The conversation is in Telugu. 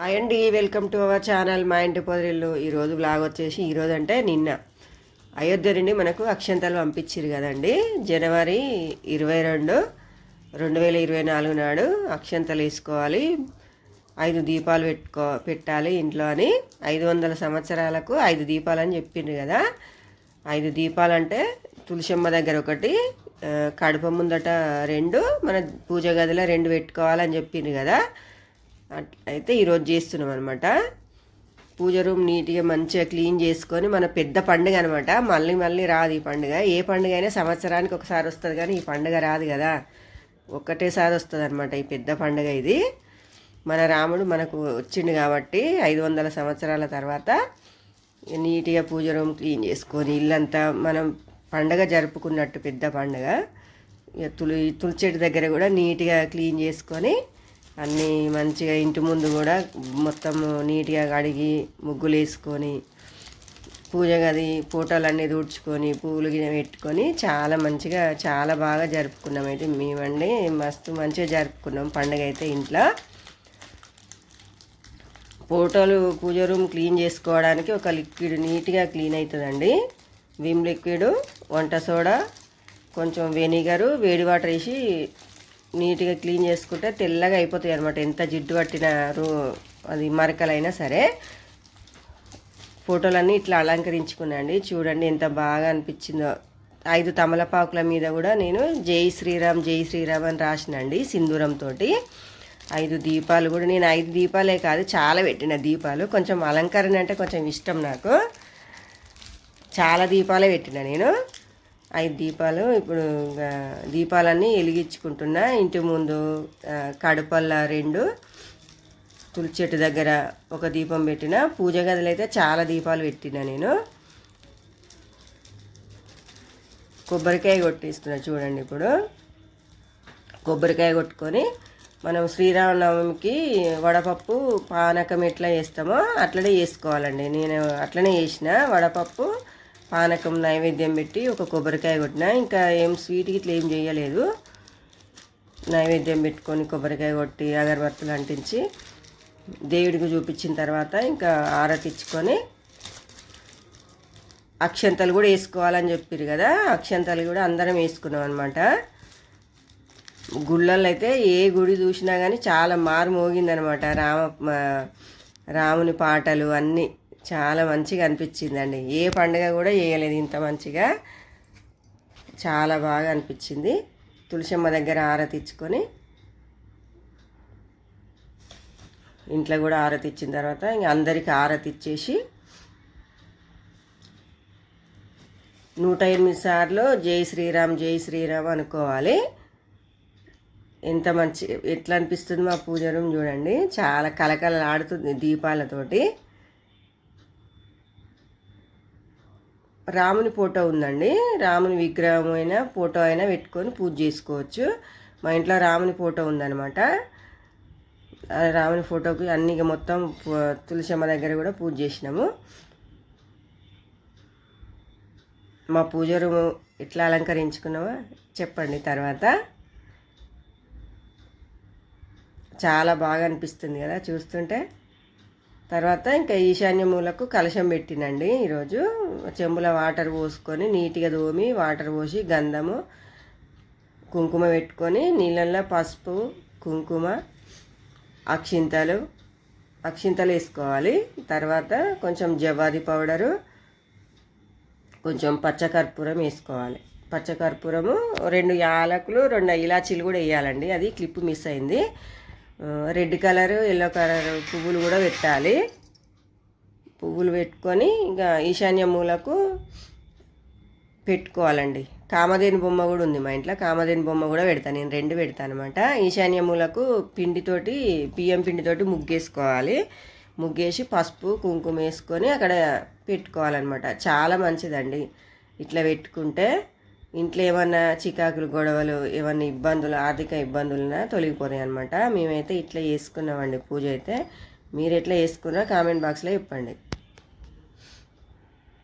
హాయ్ అండి వెల్కమ్ టు అవర్ ఛానల్ మా ఇంటి పొదరిల్లు ఈరోజు బ్లాగ్ వచ్చేసి ఈరోజు అంటే నిన్న. అయోధ్య నుండి మనకు అక్షంతలు పంపించారు కదండి. జనవరి ఇరవై రెండు రెండు వేల ఇరవై నాలుగు నాడు అక్షంతలు వేసుకోవాలి. ఐదు దీపాలు పెట్టుకో పెట్టాలి ఇంట్లో అని. ఐదు వందల సంవత్సరాలకు ఐదు దీపాలు అని చెప్పిండ్రు కదా. ఐదు దీపాలు అంటే తులసమ్మ దగ్గర ఒకటి కడప ముందట రెండు మన పూజ గదిలో రెండు పెట్టుకోవాలని చెప్పిండ్రు కదా. అయితే ఈరోజు చేస్తున్నాం అనమాట పూజ రూమ్ నీట్గా మంచిగా క్లీన్ చేసుకొని మన పెద్ద పండుగ అనమాట మళ్ళీ మళ్ళీ రాదు ఈ పండుగ. ఏ పండుగ అయినా సంవత్సరానికి ఒకసారి వస్తుంది కానీ ఈ పండుగ రాదు కదా. ఒక్కటేసారి వస్తుంది అనమాట ఈ పెద్ద పండుగ ఇది. మన రాముడు మనకు వచ్చిండు కాబట్టి ఐదు వందల సంవత్సరాల తర్వాత నీట్గా పూజ రూమ్ క్లీన్ చేసుకొని ఇల్లంతా మనం పండగ జరుపుకున్నట్టు పెద్ద పండగ. ఇక తులి తులసి చెట్టు దగ్గర కూడా నీట్గా క్లీన్ చేసుకొని అన్నీ మంచిగా ఇంటి ముందు కూడా మొత్తం నీట్గా కడిగి ముగ్గులు వేసుకొని పూజ గది ఫోటోలు అన్నీ పూలు పెట్టుకొని చాలా మంచిగా చాలా బాగా జరుపుకున్నాం అయితే మేమండి. మస్తు మంచిగా జరుపుకున్నాం పండగ అయితే ఇంట్లో. ఫోటోలు పూజ రూమ్ క్లీన్ చేసుకోవడానికి ఒక లిక్విడ్ నీట్గా క్లీన్ అవుతుందండి. విమ్ లిక్విడ్ వంట సోడా కొంచెం వెనిగరు వేడి వాటర్ వేసి నీట్గా క్లీన్ చేసుకుంటే తెల్లగా అయిపోతాయి అనమాట ఎంత జిడ్డు పట్టిన రూ అది మరకలైనా సరే. ఫోటోలన్నీ ఇట్లా అలంకరించుకున్నాండి. చూడండి ఎంత బాగా అనిపించిందో. ఐదు తమలపాకుల మీద కూడా నేను జై శ్రీరామ్ జై శ్రీరామ్ అని రాసినండి సింధూరంతో ఐదు దీపాలు కూడా నేను ఐదు దీపాలే కాదు చాలా పెట్టిన దీపాలు. కొంచెం అలంకరణ అంటే కొంచెం ఇష్టం నాకు. చాలా దీపాలే పెట్టిన నేను. ఐదు దీపాలు ఇప్పుడు ఇంకా దీపాలన్నీ వెలిగించుకుంటున్నా. ఇంటి ముందు కడుపల్ల రెండు తులసి చెట్టు దగ్గర ఒక దీపం పెట్టిన. పూజ గదిలో అయితే చాలా దీపాలు పెట్టిన నేను. కొబ్బరికాయ కొట్టిస్తున్నా చూడండి ఇప్పుడు. కొబ్బరికాయ కొట్టుకొని మనం శ్రీరామనవమికి వడపప్పు పానకం ఎట్లా చేస్తామో అట్లనే చేసుకోవాలండి. నేను అట్లనే చేసిన వడపప్పు పానకం నైవేద్యం పెట్టి ఒక కొబ్బరికాయ కొట్టిన ఇంకా ఏం స్వీట్ ఇట్లా ఏం చేయలేదు నైవేద్యం పెట్టుకొని కొబ్బరికాయ కొట్టి అగరబత్తులు అంటించి దేవుడికి చూపించిన తర్వాత ఇంకా ఆరతి ఇచ్చుకొని అక్షంతలు కూడా వేసుకోవాలని చెప్పారు కదా అక్షంతలు కూడా అందరం వేసుకున్నాం అనమాట గుళ్ళల్లో అయితే ఏ గుడి చూసినా కానీ చాలా మారు మోగిందనమాట రామ రాముని పాటలు అన్నీ. చాలా మంచిగా అనిపించిందండి. ఏ పండుగ కూడా వేయలేదు ఇంత మంచిగా. చాలా బాగా అనిపించింది. తులసమ్మ దగ్గర ఆరతి ఇచ్చుకొని ఇంట్లో కూడా ఆరతి ఇచ్చిన తర్వాత ఇంక అందరికీ ఆరతి ఇచ్చేసి నూట ఎనిమిది సార్లు జై శ్రీరామ్ జై శ్రీరామ్ అనుకోవాలి. ఎంత మంచి ఎట్లా అనిపిస్తుంది మా పూజ రూమ్ చూడండి. చాలా కలకలలాడుతుంది దీపాలతోటి. రాముని ఫోటో ఉందండి. రాముని విగ్రహం అయినా ఫోటో అయినా పెట్టుకొని పూజ చేసుకోవచ్చు. మా ఇంట్లో రాముని ఫోటో ఉందన్నమాట. రాముని ఫోటోకి అన్ని మొత్తం తులసమ్మ దగ్గర కూడా పూజ చేసినాము. మా పూజ రూము ఎట్లా అలంకరించుకున్నామో చెప్పండి తర్వాత. చాలా బాగా అనిపిస్తుంది కదా చూస్తుంటే. తర్వాత ఇంకా ఈశాన్య మూలకు కలశం పెట్టినండి ఈరోజు. చెంబుల వాటర్ పోసుకొని నీట్గా దోమి వాటర్ పోసి గంధము కుంకుమ పెట్టుకొని నీళ్ళల్లో పసుపు కుంకుమ అక్షింతలు అక్షింతలు వేసుకోవాలి. తర్వాత కొంచెం జవాది పౌడరు కొంచెం పచ్చకర్పూరం వేసుకోవాలి. పచ్చకర్పూరము రెండు యాలకులు రెండు ఇలాచీలు కూడా వేయాలండి. అది క్లిప్ మిస్ అయింది. రెడ్ కలర్ ఎల్లో కలర్ పువ్వులు కూడా పెట్టాలి. పువ్వులు పెట్టుకొని ఇంకా ఈశాన్య మూలకు పెట్టుకోవాలండి. కామధేను బొమ్మ కూడా ఉంది మా ఇంట్లో. కామధేను బొమ్మ కూడా పెడతాను నేను రెండు పెడతాను అనమాట ఈశాన్య మూలకు పిండితోటి బియ్యం పిండితోటి ముగ్గేసుకోవాలి. ముగ్గేసి పసుపు కుంకుమ వేసుకొని అక్కడ పెట్టుకోవాలన్నమాట. చాలా మంచిదండి. ఇట్లా పెట్టుకుంటే ఇంట్లో ఏమన్నా చికాకులు గొడవలు ఏమన్నా ఇబ్బందులు ఆర్థిక ఇబ్బందులున్నా తొలగిపోతాయి అనమాట మేమైతే ఇట్లా చేసుకున్నామండి పూజ అయితే. మీరు ఎట్లా చేసుకున్నా కామెంట్ బాక్స్లో చెప్పండి.